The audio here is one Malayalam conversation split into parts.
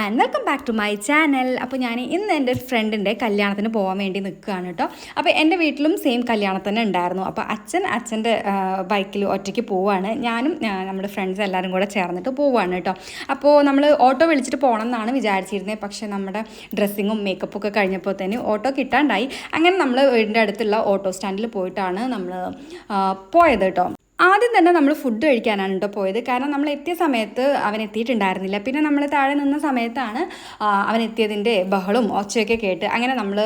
And welcome back to my channel അപ്പോൾ ഞാൻ ഇന്ന് എന്റെ ഒരു ഫ്രണ്ടിന്റെ കല്യാണത്തിന് പോകാൻ വേണ്ടി നിൽക്കുകയാണ് കേട്ടോ അപ്പോൾ എന്റെ വീട്ടിലും സെയിം കല്യാണത്തിന് ഉണ്ടായിരുന്നു. അപ്പോൾ അച്ഛൻ അച്ഛന്റെ ബൈക്കിൽ ഒറ്റയ്ക്ക് പോവുകയാണ് ഞാനും നമ്മുടെ ഫ്രണ്ട്സ് എല്ലാവരും കൂടെ ചേർന്നിട്ട് പോവുകയാണ് കേട്ടോ അപ്പോൾ നമ്മൾ ഓട്ടോ വിളിച്ചിട്ട് പോകണം എന്നാണ് വിചാരിച്ചിരുന്നത് പക്ഷേ നമ്മുടെ ഡ്രസ്സിങ്ങും മേക്കപ്പും ഒക്കെ കഴിഞ്ഞപ്പോൾ തന്നെ ഓട്ടോ കിട്ടാണ്ടായി. അങ്ങനെ നമ്മൾ വീടിന്റെ അടുത്തുള്ള ഓട്ടോ സ്റ്റാൻഡിൽ പോയിട്ടാണ് നമ്മൾ പോയത് കേട്ടോ ആദ്യം തന്നെ നമ്മൾ ഫുഡ് കഴിക്കാനാണ് കേട്ടോ പോയത്. കാരണം നമ്മൾ എത്തിയ സമയത്ത് അവൻ എത്തിയിട്ടുണ്ടായിരുന്നില്ല പിന്നെ നമ്മൾ താഴെ നിന്ന സമയത്താണ് അവൻ എത്തിയതിന്റെ ബഹളും ഒച്ചയൊക്കെ കേട്ട് അങ്ങനെ നമ്മൾ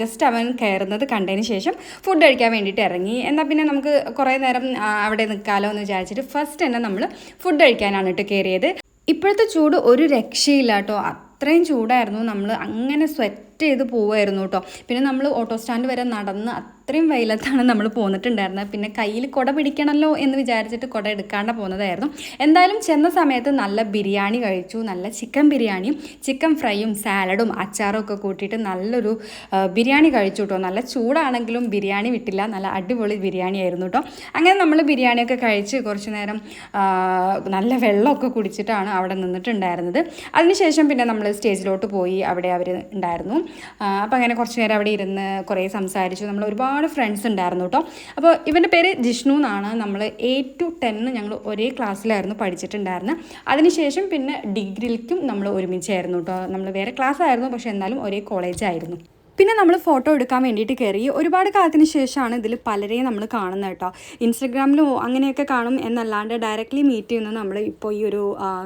ജസ്റ്റ് അവൻ കയറുന്നത് കണ്ടതിന് ശേഷം ഫുഡ് കഴിക്കാൻ വേണ്ടിയിട്ട് ഇറങ്ങി. എന്നാൽ പിന്നെ നമുക്ക് കുറേ നേരം അവിടെ നിൽക്കാമല്ലോ എന്ന് വിചാരിച്ചിട്ട് ഫസ്റ്റ് തന്നെ നമ്മൾ ഫുഡ് കഴിക്കാനാണ് കേട്ടോ കയറിയത് ഇപ്പോഴത്തെ ചൂട് ഒരു രക്ഷയില്ല കേട്ടോ അത്രയും ചൂടായിരുന്നു നമ്മൾ അങ്ങനെ സ്വെറ്റ് ചെയ്ത് പോവായിരുന്നു കേട്ടോ പിന്നെ നമ്മൾ ഓട്ടോ സ്റ്റാൻഡ് വരെ നടന്ന് അത്രയും വെയിലത്താണ് നമ്മൾ പോന്നിട്ടുണ്ടായിരുന്നത്. പിന്നെ കയ്യിൽ കുട പിടിക്കണമല്ലോ എന്ന് വിചാരിച്ചിട്ട് കുട എടുക്കാണ്ട് പോകുന്നതായിരുന്നു എന്തായാലും ചെന്ന സമയത്ത് നല്ല ബിരിയാണി കഴിച്ചു. നല്ല ചിക്കൻ ബിരിയാണിയും ചിക്കൻ ഫ്രൈയും സാലഡും അച്ചാറും ഒക്കെ കൂട്ടിയിട്ട് നല്ലൊരു ബിരിയാണി കഴിച്ചു കേട്ടോ നല്ല ചൂടാണെങ്കിലും ബിരിയാണി വിട്ടില്ല. നല്ല അടിപൊളി ബിരിയാണി ആയിരുന്നു കേട്ടോ അങ്ങനെ നമ്മൾ ബിരിയാണിയൊക്കെ കഴിച്ച് കുറച്ച് നേരം നല്ല വെള്ളമൊക്കെ കുടിച്ചിട്ടാണ് അവിടെ നിന്നിട്ടുണ്ടായിരുന്നത്. അതിനുശേഷം പിന്നെ നമ്മൾ സ്റ്റേജിലോട്ട് പോയി അവിടെ അവർ ഉണ്ടായിരുന്നു. അപ്പോൾ അങ്ങനെ കുറച്ച് നേരം അവിടെ ഇരുന്ന് കുറേ സംസാരിച്ചു. നമ്മൾ ഒരുപാട് ഫ്രണ്ട്സ് ഉണ്ടായിരുന്നു കേട്ടോ അപ്പോൾ ഇവന്റെ പേര് ജിഷ്ണു എന്നാണ്. നമ്മൾ എയ്റ്റ് ടു ടെന്ന് ഞങ്ങൾ ഒരേ ക്ലാസ്സിലായിരുന്നു പഠിച്ചിട്ടുണ്ടായിരുന്നത് അതിനുശേഷം പിന്നെ ഡിഗ്രിയിലേക്കും നമ്മൾ ഒരുമിച്ചായിരുന്നു കേട്ടോ നമ്മൾ വേറെ ക്ലാസ്സായിരുന്നു പക്ഷേ എന്നാലും ഒരേ കോളേജായിരുന്നു പിന്നെ നമ്മൾ ഫോട്ടോ എടുക്കാൻ വേണ്ടിയിട്ട് കയറി ഒരുപാട് കാലത്തിന് ശേഷമാണ് ഇതിൽ പലരെയും നമ്മൾ കാണുന്നത് കേട്ടോ. ഇൻസ്റ്റഗ്രാമിലോ അങ്ങനെയൊക്കെ കാണും എന്നല്ലാണ്ട് ഡയറക്റ്റ്ലി മീറ്റ് ചെയ്യുന്നത് നമ്മൾ ഇപ്പോൾ ഈ ഒരു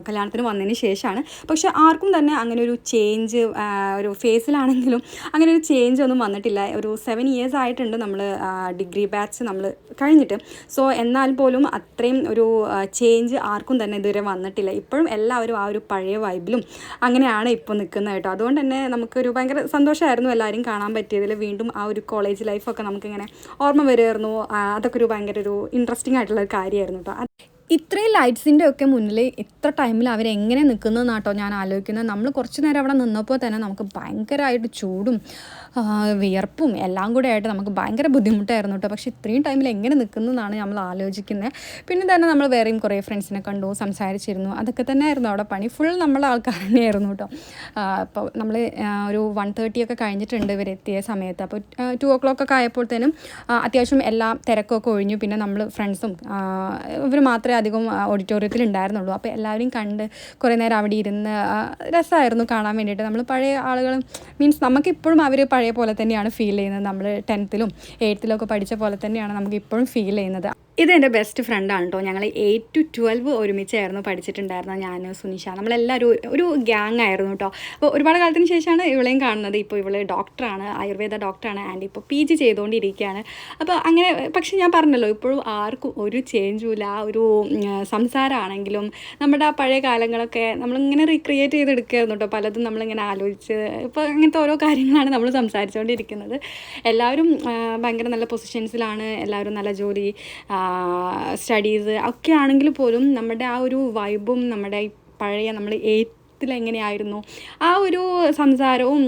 കല്യാണത്തിന് വന്നതിന് ശേഷമാണ്. പക്ഷേ ആർക്കും തന്നെ അങ്ങനെ ഒരു ചേഞ്ച് ഒരു ഫേസിലാണെങ്കിലും അങ്ങനെ ഒരു ചേഞ്ച് ഒന്നും വന്നിട്ടില്ല. ഒരു സെവൻ ഇയേഴ്സ് ആയിട്ടുണ്ട് നമ്മൾ ഡിഗ്രി ബാച്ച് നമ്മൾ കഴിഞ്ഞിട്ട്. സോ എന്നാൽ പോലും അത്രയും ഒരു ചേഞ്ച് ആർക്കും തന്നെ ഇതുവരെ വന്നിട്ടില്ല. ഇപ്പോഴും എല്ലാവരും ആ ഒരു പഴയ വൈബിലും അങ്ങനെയാണ് ഇപ്പോൾ നിൽക്കുന്നത് കേട്ടോ. അതുകൊണ്ട് തന്നെ നമുക്കൊരു ഭയങ്കര സന്തോഷമായിരുന്നു എല്ലാവരും കാണാൻ പറ്റിയതിൽ വീണ്ടും ആ ഒരു കോളേജ് ലൈഫൊക്കെ നമുക്കിങ്ങനെ ഓർമ്മ വരുമായിരുന്നു. അതൊക്കെ ഒരു ഭയങ്കര ഒരു ഇൻട്രസ്റ്റിംഗ് ആയിട്ടുള്ള ഒരു കാര്യമായിരുന്നു കേട്ടോ ഇത്രയും ലൈറ്റ്സിന്റെ ഒക്കെ മുന്നിൽ ഇത്ര ടൈമിൽ അവരെങ്ങനെ നിൽക്കുന്നതെന്നാട്ടോ ഞാൻ ആലോചിക്കുന്നത്. നമ്മൾ കുറച്ച് നേരം അവിടെ നിന്നപ്പോൾ തന്നെ നമുക്ക് ഭയങ്കരമായിട്ട് ചൂടും വിയർപ്പും എല്ലാം കൂടെ ആയിട്ട് നമുക്ക് ഭയങ്കര ബുദ്ധിമുട്ടായിരുന്നു കേട്ടോ. പക്ഷേ ഇത്രയും ടൈമിൽ എങ്ങനെ നിൽക്കുന്നതെന്നാണ് നമ്മൾ ആലോചിക്കുന്നത്. പിന്നെ തന്നെ നമ്മൾ വേറെയും കുറേ ഫ്രണ്ട്സിനെ കണ്ടു സംസാരിച്ചിരുന്നു. അതൊക്കെ തന്നെ ആയിരുന്നു അവിടെ പണി. ഫുൾ നമ്മളെ ആൾക്കാർ തന്നെയായിരുന്നു കേട്ടോ. അപ്പോൾ നമ്മൾ ഒരു വൺ തേർട്ടി ഒക്കെ കഴിഞ്ഞിട്ടുണ്ട് ഇവരെത്തിയ സമയത്ത്. അപ്പോൾ ടു ഓ ക്ലോക്ക് ഒക്കെ ആ, അത്യാവശ്യം എല്ലാ തിരക്കൊക്കെ ഒഴിഞ്ഞു. പിന്നെ നമ്മൾ ഫ്രണ്ട്സും ഇവർ മാത്രമേ അധികം ഓഡിറ്റോറിയത്തിൽ ഉണ്ടായിരുന്നുള്ളൂ അപ്പോൾ എല്ലാവരും കണ്ട് കുറേ നേരം അവിടെ ഇരുന്ന് രസമായിരുന്നു കാണാൻ വേണ്ടിയിട്ട്. നമ്മൾ പഴയ ആളുകൾ മീൻസ് നമുക്കിപ്പോഴും അവർ പഴയ പോലെ തന്നെയാണ് ഫീൽ ചെയ്യുന്നത്. നമ്മൾ ടെൻത്തിലും എയ്ത്തിലും ഒക്കെ പഠിച്ച പോലെ തന്നെയാണ് നമുക്ക് ഇപ്പോഴും ഫീൽ ചെയ്യുന്നത്. ഇത് എന്റെ ബെസ്റ്റ് ഫ്രണ്ടാണ് കേട്ടോ ഞങ്ങൾ എയ്റ്റ് ടു ട്വൽവ് ഒരുമിച്ചായിരുന്നു പഠിച്ചിട്ടുണ്ടായിരുന്നത് ഞാൻ സുനിഷ. നമ്മളെല്ലാവരും ഒരു- ഗ്യാങ് ആയിരുന്നു കേട്ടോ അപ്പോൾ ഒരുപാട് കാലത്തിന് ശേഷമാണ് ഇവളെയും കാണുന്നത്. ഇപ്പോൾ ഇവൾ ഡോക്ടറാണ് ആയുർവേദ ഡോക്ടറാണ് ആൻഡ് ഇപ്പോൾ പി ജി ചെയ്തുകൊണ്ടിരിക്കുകയാണ് അപ്പോൾ അങ്ങനെ പക്ഷേ ഞാൻ പറഞ്ഞല്ലോ ഇപ്പോഴും ആർക്കും ഒരു ചേഞ്ചും ഇല്ല. ആ ഒരു സംസാരമാണെങ്കിലും നമ്മുടെ ആ പഴയ കാലങ്ങളൊക്കെ നമ്മളിങ്ങനെ റീക്രിയേറ്റ് ചെയ്തെടുക്കുകയായിരുന്നു കേട്ടോ പലതും നമ്മളിങ്ങനെ ആലോചിച്ച് ഇപ്പോൾ അങ്ങനത്തെ ഓരോ കാര്യങ്ങളാണ് നമ്മൾ സംസാരിച്ചുകൊണ്ടിരിക്കുന്നത് എല്ലാവരും ഭയങ്കര നല്ല പൊസിഷൻസിലാണ് എല്ലാവരും നല്ല ജോലി സ്റ്റഡീസ് ഒക്കെ ആണെങ്കിൽ പോലും നമ്മുടെ ആ ഒരു വൈബും നമ്മുടെ പഴയ നമ്മൾ എയ്ത്തിൽ എങ്ങനെയായിരുന്നു ആ ഒരു സംസാരവും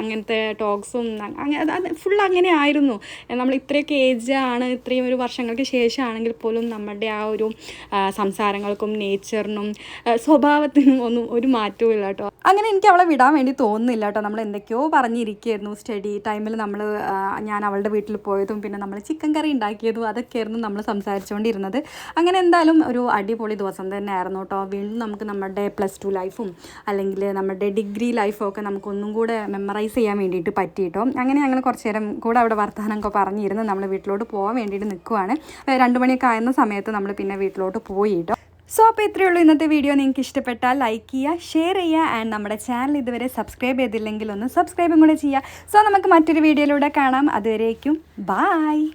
അങ്ങനത്തെ ടോക്സും അങ്ങനെ ഫുൾ അങ്ങനെ ആയിരുന്നു നമ്മൾ ഇത്രയൊക്കെ ഏജ് ആണ് ഇത്രയും ഒരു വർഷങ്ങൾക്ക് ശേഷമാണെങ്കിൽ പോലും നമ്മുടെ ആ ഒരു സംസാരങ്ങൾക്കും നേച്ചറിനും സ്വഭാവത്തിനും ഒന്നും ഒരു മാറ്റവും ഇല്ല കേട്ടോ. അങ്ങനെ എനിക്ക് അവളെ വിടാൻ വേണ്ടി തോന്നുന്നില്ല കേട്ടോ. നമ്മൾ എന്തൊക്കെയോ പറഞ്ഞിരിക്കുകയായിരുന്നു. സ്റ്റഡി ടൈമിൽ നമ്മൾ ഞാൻ അവളുടെ വീട്ടിൽ പോയതും പിന്നെ നമ്മൾ ചിക്കൻ കറി ഉണ്ടാക്കിയതും അതൊക്കെയായിരുന്നു നമ്മൾ സംസാരിച്ചുകൊണ്ടിരുന്നത്. അങ്ങനെ എന്തായാലും ഒരു അടിപൊളി ദിവസം തന്നെ ആയിരുന്നു കേട്ടോ. വീണ്ടും നമുക്ക് നമ്മുടെ പ്ലസ് ടു ലൈഫും അല്ലെങ്കിൽ നമ്മുടെ ഡിഗ്രി ലൈഫൊക്കെ ഒക്കെ നമുക്ക് ഒന്നും കൂടെ മെമ്മറൈസ് ചെയ്യാൻ വേണ്ടിയിട്ട് പറ്റി കേട്ടോ അങ്ങനെ ഞങ്ങൾ കുറച്ച് നേരം കൂടെ അവിടെ വർത്തമാനമൊക്കെ പറഞ്ഞിരുന്ന്. നമ്മൾ വീട്ടിലോട്ട് പോകാൻ വേണ്ടിയിട്ട് നിൽക്കുവാണ് രണ്ട് മണിയൊക്കെ ആയിരുന്ന സമയത്ത് നമ്മൾ പിന്നെ വീട്ടിലോട്ട് പോയി കേട്ടോ സോ അപ്പോൾ ഇത്രയേ ഉള്ളൂ ഇന്നത്തെ വീഡിയോ. നിങ്ങൾക്ക് ഇഷ്ടപ്പെട്ടാൽ ലൈക്ക് ചെയ്യുക ഷെയർ ചെയ്യുക ആൻഡ് നമ്മുടെ ചാനൽ ഇതുവരെ സബ്സ്ക്രൈബ് ചെയ്തില്ലെങ്കിൽ ഒന്ന് സബ്സ്ക്രൈബും കൂടെ ചെയ്യുക. സോ നമുക്ക് മറ്റൊരു വീഡിയോയിലൂടെ കാണാം. അതുവരേക്കും ബായ്